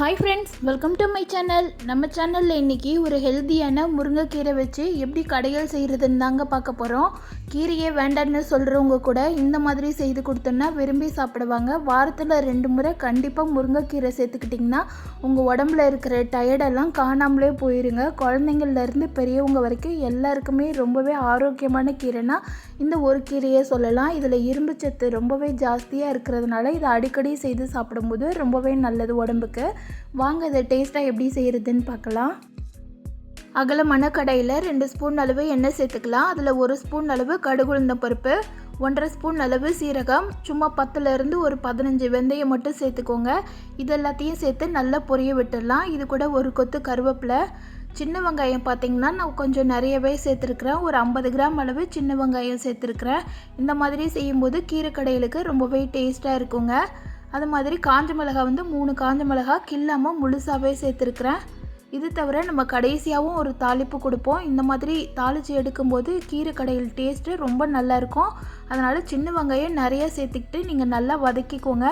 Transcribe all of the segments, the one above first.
Hi friends welcome to my channel நம்ம சேனலில் இன்றைக்கி ஒரு ஹெல்த்தியான முருங்கைக்கீரை வச்சு எப்படி கடைகள் செய்கிறதுன்னு தாங்க பார்க்க போகிறோம் கீரையே வேண்டான்னு சொல்கிறவங்க கூட இந்த மாதிரி செய்து கொடுத்தோன்னா விரும்பி சாப்பிடுவாங்க. வாரத்தில் ரெண்டு முறை கண்டிப்பாக முருங்கைக்கீரை சேர்த்துக்கிட்டிங்கன்னா உங்கள் உடம்புல இருக்கிற டயர்டெல்லாம் காணாமலே போயிருங்க. குழந்தைங்கள்லேருந்து பெரியவங்க வரைக்கும் எல்லாருக்குமே ரொம்பவே ஆரோக்கியமான கீரைனா இந்த ஒரு கீரையே சொல்லலாம். இதில் இரும்பு சத்து ரொம்பவே ஜாஸ்தியாக இருக்கிறதுனால இதை அடிக்கடி செய்து சாப்பிடும்போது ரொம்பவே நல்லது உடம்புக்கு. வாங்க இதை டேஸ்ட்டாக எப்படி செய்கிறதுன்னு பார்க்கலாம். அகலமான கடையில் ரெண்டு ஸ்பூன் அளவு எண்ணெய் சேர்த்துக்கலாம். அதில் ஒரு ஸ்பூன் அளவு கடுகுழுந்த பருப்பு ஒன்றரை ஸ்பூன் அளவு சீரகம். சும்மா பத்துலேருந்து ஒரு பதினஞ்சு வெந்தயம் மட்டும் சேர்த்துக்கோங்க. இது எல்லாத்தையும் சேர்த்து நல்லா பொரிய விட்டுடலாம். இது கூட ஒரு கொத்து கருவேப்பிலை. சின்ன வெங்காயம் பார்த்திங்கன்னா நான் கொஞ்சம் நிறையவே சேர்த்துருக்குறேன். ஒரு ஐம்பது கிராம் அளவு சின்ன வெங்காயம் சேர்த்துருக்குறேன். இந்த மாதிரி செய்யும்போது கீரை கடையிலுக்கு ரொம்பவே டேஸ்ட்டாக இருக்குங்க. அது மாதிரி காஞ்ச மிளகா வந்து மூணு காஞ்ச மிளகா கில்லாமல் முழுசாகவே சேர்த்துருக்குறேன். இது தவிர நம்ம கடைசியாகவும் ஒரு தாளிப்பு கொடுப்போம். இந்த மாதிரி தாளித்து எடுக்கும்போது கீரை கடையில் டேஸ்ட்டு ரொம்ப நல்லாயிருக்கும் அதனால் சின்ன வெங்காயம் நிறைய சேர்த்துக்கிட்டு நீங்கள் நல்லா வதக்கிக்கோங்க.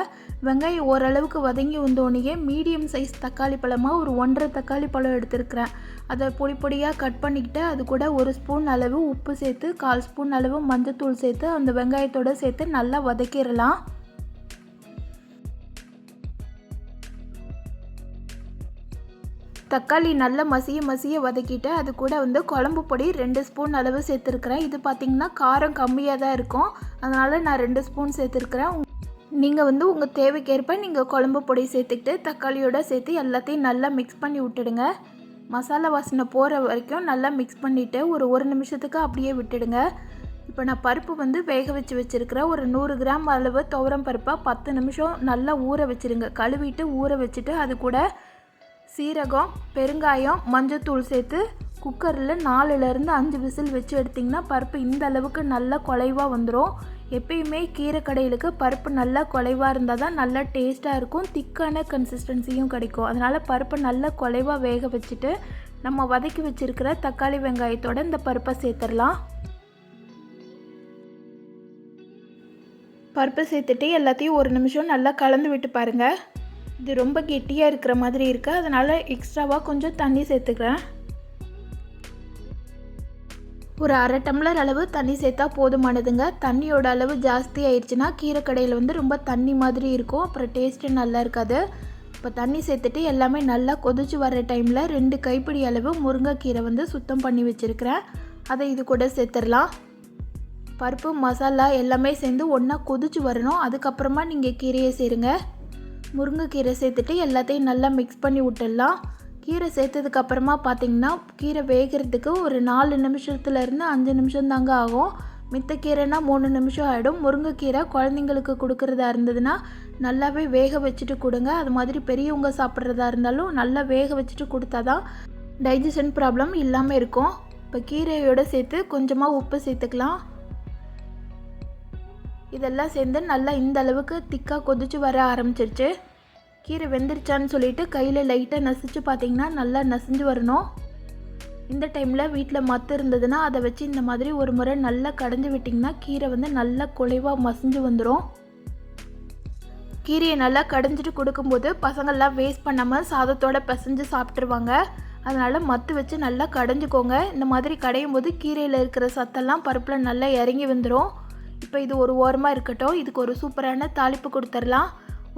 வெங்காயம் ஓரளவுக்கு வதங்கி வந்தோடனே மீடியம் சைஸ் தக்காளி பழமாக ஒரு ஒன்றரை தக்காளி பழம் எடுத்துருக்கிறேன். அதை பொடி பொடியாக கட் பண்ணிக்கிட்டு அது கூட ஒரு ஸ்பூன் அளவு உப்பு சேர்த்து கால் ஸ்பூன் அளவு மஞ்சத்தூள் சேர்த்து அந்த வெங்காயத்தோடு சேர்த்து நல்லா வதக்கிடலாம். தக்காளி நல்லா மசிய மசிய வதக்கிட்டு அது கூட வந்து குழம்பு பொடி ரெண்டு ஸ்பூன் அளவு சேர்த்துருக்குறேன். இது பார்த்திங்கன்னா காரம் கம்மியாக தான் இருக்கும். அதனால் நான் ரெண்டு ஸ்பூன் சேர்த்துருக்குறேன். நீங்கள் வந்து உங்கள் தேவைக்கேற்ப நீங்கள் குழம்பு பொடி சேர்த்துக்கிட்டு தக்காளியோடு சேர்த்து எல்லாத்தையும் நல்லா மிக்ஸ் பண்ணி விட்டுடுங்க. மசாலா வாசனை போகிற வரைக்கும் நல்லா மிக்ஸ் பண்ணிவிட்டு ஒரு ஒரு நிமிஷத்துக்கு அப்படியே விட்டுடுங்க. இப்போ நான் பருப்பு வந்து வேக வச்சு வச்சுருக்கிறேன். ஒரு நூறு கிராம் அளவு துவரம் பருப்பாக பத்து நிமிஷம் நல்லா ஊற வச்சுருங்க. கழுவிட்டு ஊற வச்சுட்டு அது கூட சீரகம் பெருங்காயம் மஞ்சத்தூள் சேர்த்து குக்கரில் நாலுலேருந்து அஞ்சு விசில் வச்சு எடுத்திங்கன்னா பருப்பு இந்த அளவுக்கு நல்லா குலைவாக வந்துடும் எப்பயுமே கீரை கடையிலுக்கு பருப்பு நல்லா குலைவாக இருந்தால் தான் நல்லா டேஸ்ட்டாக இருக்கும். திக்கான கன்சிஸ்டன்சியும் கிடைக்கும். அதனால் பருப்பை நல்லா குலைவாக வேக வச்சுட்டு நம்ம வதக்கி வச்சுருக்கிற தக்காளி வெங்காயத்தோட இந்த பருப்பை சேர்த்துடலாம். பருப்பை சேர்த்துட்டு எல்லாத்தையும் ஒரு நிமிஷம் நல்லா கலந்து விட்டு பாருங்கள் இது ரொம்ப கெட்டியாக இருக்கிற மாதிரி இருக்குது அதனால் எக்ஸ்ட்ராவாக கொஞ்சம் தண்ணி சேர்த்துக்கிறேன். ஒரு அரை டம்ளர் அளவு தண்ணி சேர்த்தா போதுமானதுங்க. தண்ணியோட அளவு ஜாஸ்தி ஆயிடுச்சுன்னா கீரை கடையில் வந்து ரொம்ப தண்ணி மாதிரி இருக்கும். அப்புறம் டேஸ்ட்டு நல்லா இருக்காது. இப்போ தண்ணி சேர்த்துட்டு எல்லாமே நல்லா கொதிச்சு வர டைமில் ரெண்டு கைப்பிடி அளவு முருங்கைக்கீரை வந்து சுத்தம் பண்ணி வச்சுருக்கிறேன். அதை இது கூட சேர்த்துடலாம். பருப்பு மசாலா எல்லாமே சேர்ந்து ஒன்றா கொதிச்சு வரணும். அதுக்கப்புறமா நீங்கள் கீரையை சேருங்க. முருங்கைக்கீரை சேர்த்துட்டு எல்லாத்தையும் நல்லா மிக்ஸ் பண்ணி விட்டுடலாம். கீரை சேர்த்ததுக்கப்புறமா பார்த்தீங்கன்னா கீரை வேகிறதுக்கு ஒரு நாலு நிமிஷத்துலேருந்து அஞ்சு நிமிஷம் தாங்க ஆகும். மித்த கீரைனா மூணு நிமிஷம் ஆகிடும் முருங்கைக்கீரை குழந்தைங்களுக்கு கொடுக்குறதா இருந்ததுன்னா நல்லாவே வேக வச்சுட்டு கொடுங்க. அது மாதிரி பெரியவங்க சாப்பிட்றதா இருந்தாலும் நல்லா வேக வச்சுட்டு கொடுத்தா தான் டைஜஷன் ப்ராப்ளம் இல்லாமல் இருக்கும். இப்போ கீரையோடு சேர்த்து கொஞ்சமாக உப்பு சேர்த்துக்கலாம். இதெல்லாம் சேர்ந்து நல்லா இந்த அளவுக்கு திக்காக கொதிச்சு வர ஆரம்பிச்சிருச்சு. கீரை வெந்துருச்சான்னு சொல்லிட்டு கையில் லைட்டாக நசிச்சு பார்த்தீங்கன்னா நல்லா நசிஞ்சு வரணும். இந்த டைமில் வீட்டில் மத்து இருந்ததுன்னா அதை வச்சு இந்த மாதிரி ஒரு முறை நல்லா கடைஞ்சி விட்டிங்கன்னா கீரை வந்து நல்லா குலைவாக மசிஞ்சு வந்துடும் கீரையை நல்லா கடைஞ்சிட்டு கொடுக்கும்போது பசங்கள்லாம் வேஸ்ட் பண்ணாமல் சாதத்தோட பிசைஞ்சு சாப்பிட்ருவாங்க அதனால் மத்து வச்சு நல்லா கடைஞ்சிக்கோங்க. இந்த மாதிரி கடையும் போது கீரையில் இருக்கிற சத்தெல்லாம் பருப்பில் நல்லா இறங்கி வந்துடும் இப்போ இது ஒரு ஓரமாக இருக்கட்டும். இதுக்கு ஒரு சூப்பரான தாளிப்பு கொடுத்துடலாம்.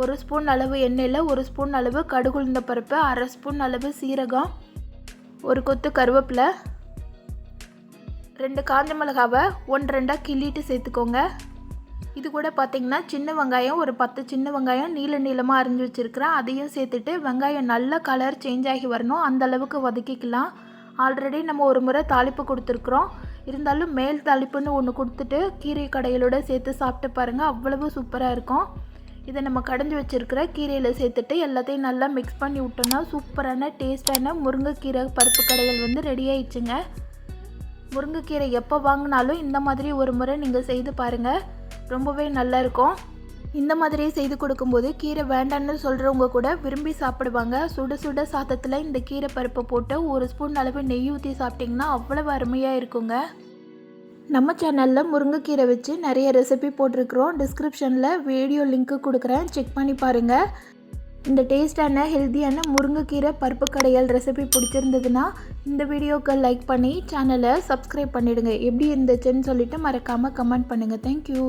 ஒரு ஸ்பூன் அளவு எண்ணெயில் ஒரு ஸ்பூன் அளவு கடுகுழுந்த பருப்பு அரை ஸ்பூன் அளவு சீரகம் ஒரு கொத்து கருவேப்பிலை ரெண்டு காஞ்ச மிளகாவை ஒன்று ரெண்டாக கிள்ளிட்டு சேர்த்துக்கோங்க. இது கூட பார்த்திங்கன்னா சின்ன வெங்காயம் ஒரு பத்து சின்ன வெங்காயம் நீள நீளமாக அரிஞ்சு வச்சுருக்கிறேன் அதையும் சேர்த்துட்டு வெங்காயம் நல்ல கலர் சேஞ்ச் ஆகி வரணும். அந்த அளவுக்கு வதக்கிக்கலாம். ஆல்ரெடி நம்ம ஒரு முறை தாளிப்பு கொடுத்துருக்குறோம். இருந்தாலும் மேல் தாளிப்புன்னு ஒன்று கொடுத்துட்டு கீரை கடையிலோட சேர்த்து சாப்பிட்டு பாருங்கள் அவ்வளவு சூப்பராக இருக்கும். இதை நம்ம கடைஞ்சி வச்சுருக்கிற கீரையில் சேர்த்துட்டு எல்லாத்தையும் நல்லா மிக்ஸ் பண்ணி விட்டோம்னா சூப்பரான டேஸ்டான முருங்கைக்கீரை பருப்பு கடைகள் வந்து ரெடி ஆயிடுச்சுங்க. முருங்கைக்கீரை எப்போ வாங்கினாலும் இந்த மாதிரி ஒரு முறை நீங்கள் செய்து பாருங்கள் ரொம்பவே நல்லா இருக்கும். இந்த மாதிரி செய்து கொடுக்கும்போது கீரை வேண்டான்னு சொல்கிறவங்க கூட விரும்பி சாப்பிடுவாங்க. சுட சுட சாதத்தில் இந்த கீரை பருப்பை போட்டு ஒரு ஸ்பூன் அளவு நெய் ஊற்றி சாப்பிட்டிங்கன்னா அவ்வளோ அருமையாக இருக்குங்க. நம்ம சேனலில் முருங்கைக்கீரை வச்சு நிறைய ரெசிபி போட்டிருக்கிறோம். டிஸ்கிரிப்ஷனில் வீடியோ லிங்க்கு கொடுக்குறேன். செக் பண்ணி பாருங்கள் இந்த டேஸ்டான ஹெல்த்தியான முருங்கைக்கீரை பருப்பு கடையல் ரெசிபி பிடிச்சிருந்ததுன்னா இந்த வீடியோக்கு லைக் பண்ணி சேனலை சப்ஸ்கிரைப் பண்ணிவிடுங்க எப்படி இருந்துச்சுன்னு சொல்லிட்டு மறக்காமல் கமெண்ட் பண்ணுங்கள் தேங்க்யூ